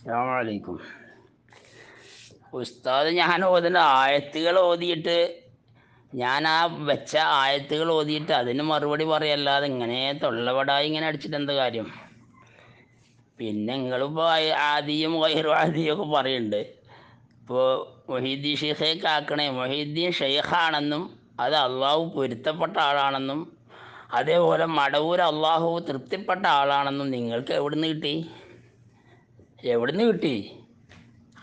അസ്സാമലൈക്കും ഉസ്താദ് ഞാൻ ഓതുന്ന ആയത്തുകൾ ഓതിയിട്ട് ഞാൻ ആ വെച്ച ആയത്തുകൾ ഓതിയിട്ട് അതിന് മറുപടി പറയല്ലാതെ ഇങ്ങനെ തൊള്ളവടായി ഇങ്ങനെ അടിച്ചിട്ട് എന്താ കാര്യം? പിന്നെ നിങ്ങളിപ്പോൾ ആദിയും വൈറു ആദിയും ഒക്കെ പറയുന്നുണ്ട് ഇപ്പോൾ മൊഹീദ്ദീൻ ഷെയ്ഖേക്ക് ആക്കണേ മൊഹീദ്ദീൻ ഷെയ്ഖാണെന്നും അത് അള്ളാഹു പൊരുത്തപ്പെട്ട ആളാണെന്നും അതേപോലെ മടവൂർ അള്ളാഹു തൃപ്തിപ്പെട്ട ആളാണെന്നും നിങ്ങൾക്ക് എവിടുന്ന് കിട്ടി? എവിടുന്ന് കിട്ടി?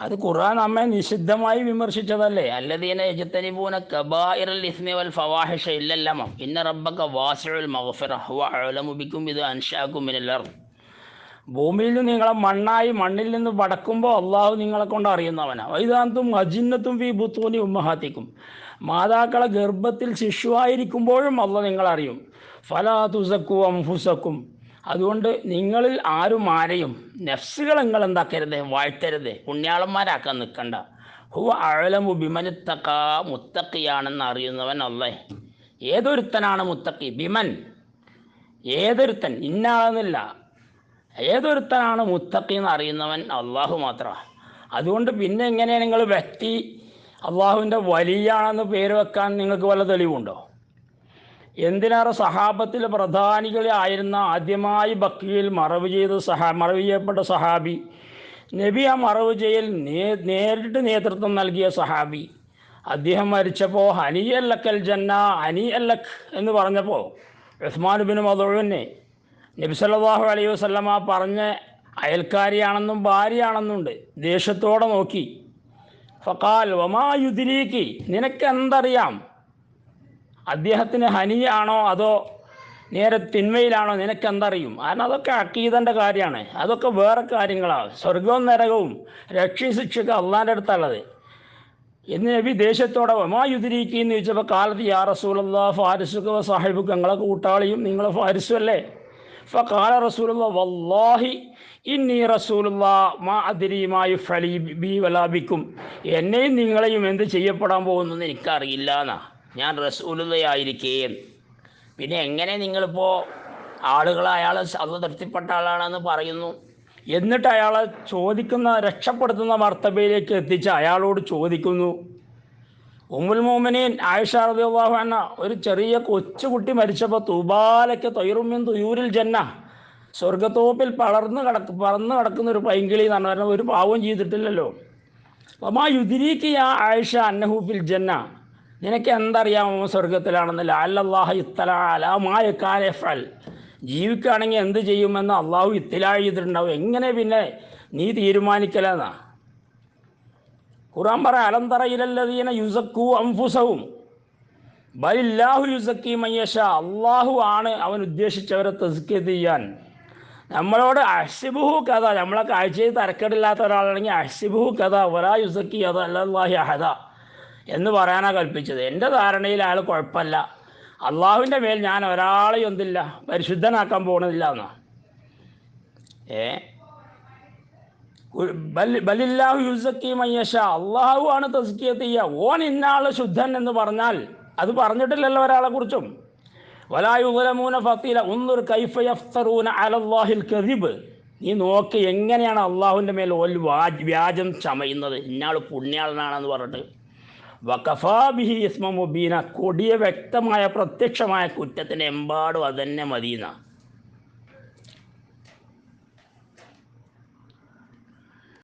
അത് ഖുർആൻ നമ്മെ നിഷിദ്ധമായി വിമർശിച്ചതല്ലേ? അല്ലദീന യജ്തനിബൂന കബായിറൽ ഇസ്മി വൽ ഫവാഹിഷ ഇല്ലല്ലമ. ഇന്ന റബ്ബക വാസിഉൽ മഗ്ഫിറ ഹുവ അഅലമു ബികും ഇത് അൻഷാക്കും മിനൽ അർദ്. ഭൂമിയിൽ നിന്ന് നിങ്ങളെ മണ്ണായി മണ്ണിൽ നിന്ന് പടക്കുമ്പോൾ അള്ളാഹു നിങ്ങളെ കൊണ്ട് അറിയുന്നവനാ. വൈദാന്തും അജിന്നത്തും വി ബുത്തൂനി ഉമ്മഹാത്തിക്കും. മാതാക്കളെ ഗർഭത്തിൽ ശിശുവായിരിക്കുമ്പോഴും അള്ള നിങ്ങളറിയും ഫലാ തുസക്കും അംഫുസക്കും അതുകൊണ്ട് നിങ്ങളിൽ ആരും ആരെയും നെഫ്സുകൾ നിങ്ങൾ എന്താക്കരുത് വാഴ്ത്തരുത്. പുണ്യാളന്മാരാക്കാൻ നിൽക്കണ്ട. ഹുവ അഴലമു ബിമനുത്തക്ക മുത്തക്കിയാണെന്ന് അറിയുന്നവൻ അല്ലേ ഏതൊരുത്തനാണ് മുത്തക്കി ബിമൻ. ഏതൊരുത്തൻ? ഇന്നാളെന്നില്ല. ഏതൊരുത്തനാണ് മുത്തക്കി എന്ന് അറിയുന്നവൻ അള്ളാഹു മാത്രമാണ് അതുകൊണ്ട് പിന്നെ എങ്ങനെയാണ് നിങ്ങൾ വ്യക്തി അള്ളാഹുവിന്റെ വലിയാണെന്ന് പേര് വെക്കാൻ നിങ്ങൾക്ക് വല്ല തെളിവുണ്ടോ? എന്തിനേറെ സഹാബത്തിൽ പ്രധാനികളായിരുന്ന ആദ്യമായി ബക്കിയിൽ മറവ് ചെയ്ത സഹാ മറവ് ചെയ്യപ്പെട്ട സഹാബി? നബി ആ മറവ് ചെയ്യൽ നേരിട്ട് നേതൃത്വം നൽകിയ സഹാബി. അദ്ദേഹം മരിച്ചപ്പോൾ ഹനി അല്ലക്കൽ ജന്ന ഹനി അല്ലഖ് എന്ന് പറഞ്ഞപ്പോൾ ഉസ്മാൻ ബിൻ മധുവിനെ നബി സല്ലാഹു അലൈഹി വസല്ലമ പറഞ്ഞ അയൽക്കാരിയാണെന്നും ഭാര്യയാണെന്നുണ്ട്. ദേഷ്യത്തോടെ നോക്കി. ഫക്കാൽ വമാ നിനക്കെന്തറിയാം അദ്ദേഹത്തിന് ഹനിയാണോ അതോ നേരെ തിന്മയിലാണോ നിനക്ക് എന്തറിയും കാരണം അതൊക്കെ അക്കീതന്റെ കാര്യമാണ്. അതൊക്കെ വേറെ കാര്യങ്ങളാണ് സ്വർഗവും നരകവും രക്ഷയും ശിക്ഷയൊക്കെ അള്ളാന്റെ അടുത്തുള്ളത്. എന്ന് നബി ദേശത്തോടെ വമാ യുദിരീക്ക് എന്ന് ചോദിച്ചപ്പോൾ കാലത്ത് യാ റസൂലല്ലാ ഫാരിസുഖ സാഹിബുക്ക് നിങ്ങളെ കൂട്ടാളിയും നിങ്ങളെ ഫാരിസും അല്ലേ? കാല റസൂലുള്ള വല്ലാഹി ഇന്നി റസൂലുള്ള മാ അതിരിയുമായി ഫലി ബി വലാബിക്കും എന്നെയും നിങ്ങളെയും എന്ത് ചെയ്യപ്പെടാൻ പോകുന്നെന്ന് എനിക്കറിയില്ല എന്നാ ഞാൻ റസൂലുള്ളയായിരിക്കേ. പിന്നെ എങ്ങനെ നിങ്ങളിപ്പോൾ ആളുകൾ അയാൾ അത് തൃപ്തിപ്പെട്ട ആളാണെന്ന് പറയുന്നു? എന്നിട്ട് അയാളെ ചോദിക്കുന്ന രക്ഷപ്പെടുത്തുന്ന മർത്തബയിലേക്ക് എത്തിച്ച് അയാളോട് ചോദിക്കുന്നു. ഉമ്മുൽ മോമിനീൻ ആയിഷ റളിയല്ലാഹു അൻഹ ഒരു ചെറിയ കൊച്ചുകുട്ടി മരിച്ചപ്പോൾ തൂബാലയ്ക്ക് തൊയറുമ്മിൻ തുയൂരിൽ ജന്ന സ്വർഗത്തോപ്പിൽ പളർന്ന് കിടക്ക് പറന്ന് കിടക്കുന്ന ഒരു പൈങ്കിളി എന്ന് പറഞ്ഞാൽ ഒരു പാവം ചെയ്തിട്ടില്ലല്ലോ. അപ്പം ആ യുതിരീക്ക് ആ ആയിഷ അന്നഹൂഫിൽ ജന്ന നിനക്ക് എന്തറിയാമോ സ്വർഗത്തിലാണെന്ന് ലാലല്ലാഹ ഇത്തല അലാമായ കാലഫൽ ജീവിക്കുകയാണെങ്കിൽ എന്ത് ചെയ്യുമെന്ന് അള്ളാഹു ഇത്തിലാ ചെയ്തിട്ടുണ്ടാവും. എങ്ങനെ പിന്നെ നീ തീരുമാനിക്കലെന്നാ? ഖുറാൻ പറ അലന്തറയിലല്ലതീന യുസക്കു അംഫുസവും ബലില്ലാഹു യുസക്കി മയ്യഷ അള്ളാഹു ആണ് അവൻ ഉദ്ദേശിച്ചവരെ തസ്കിയ ചെയ്യാൻ. നമ്മളോട് അഷിബുഹു കഥ. നമ്മളെ കാഴ്ചയിൽ തരക്കേടില്ലാത്ത ഒരാളാണെങ്കിൽ അഷിബുഹു കഥ. ഒരാ യുസക്കി അത് അല്ലാഹി അഹദ. എന്ന് പറയാനാ കൽപ്പിച്ചത്. എന്റെ ധാരണയിൽ അയാൾ കുഴപ്പമില്ല. അള്ളാഹുവിന്റെ മേൽ ഞാൻ ഒരാളെ ഒന്നില്ല പരിശുദ്ധനാക്കാൻ പോകണില്ല എന്നാ. ഏ? ബലില്ലാഹു യുസക്കി മയ്യഷ അള്ളാഹു ആണ് തസ്കിയ ചെയ്യുക ഓൻ ഇന്നാൾ ശുദ്ധൻ എന്ന് പറഞ്ഞാൽ അത് പറഞ്ഞിട്ടില്ലല്ലോ ഒരാളെ കുറിച്ചും. വലായുലമൂന ഫത്തീല ഒന്നൊരു കൈഫ യഫ്തറൂന അലല്ലാഹിൽ നീ നോക്ക് എങ്ങനെയാണ് അള്ളാഹുവിന്റെ മേൽ ഓൽ വ്യാജം ചമയുന്നത്. ഇന്നാൾ പുണ്യാളനാണെന്ന് പറഞ്ഞിട്ട് വഖഫാബിഹി ഇസ്മ മുബീന കൊടിയ വ്യക്തമായ പ്രത്യക്ഷമായ കുറ്റത്തിന് എമ്പാടും അതന്നെ മദീന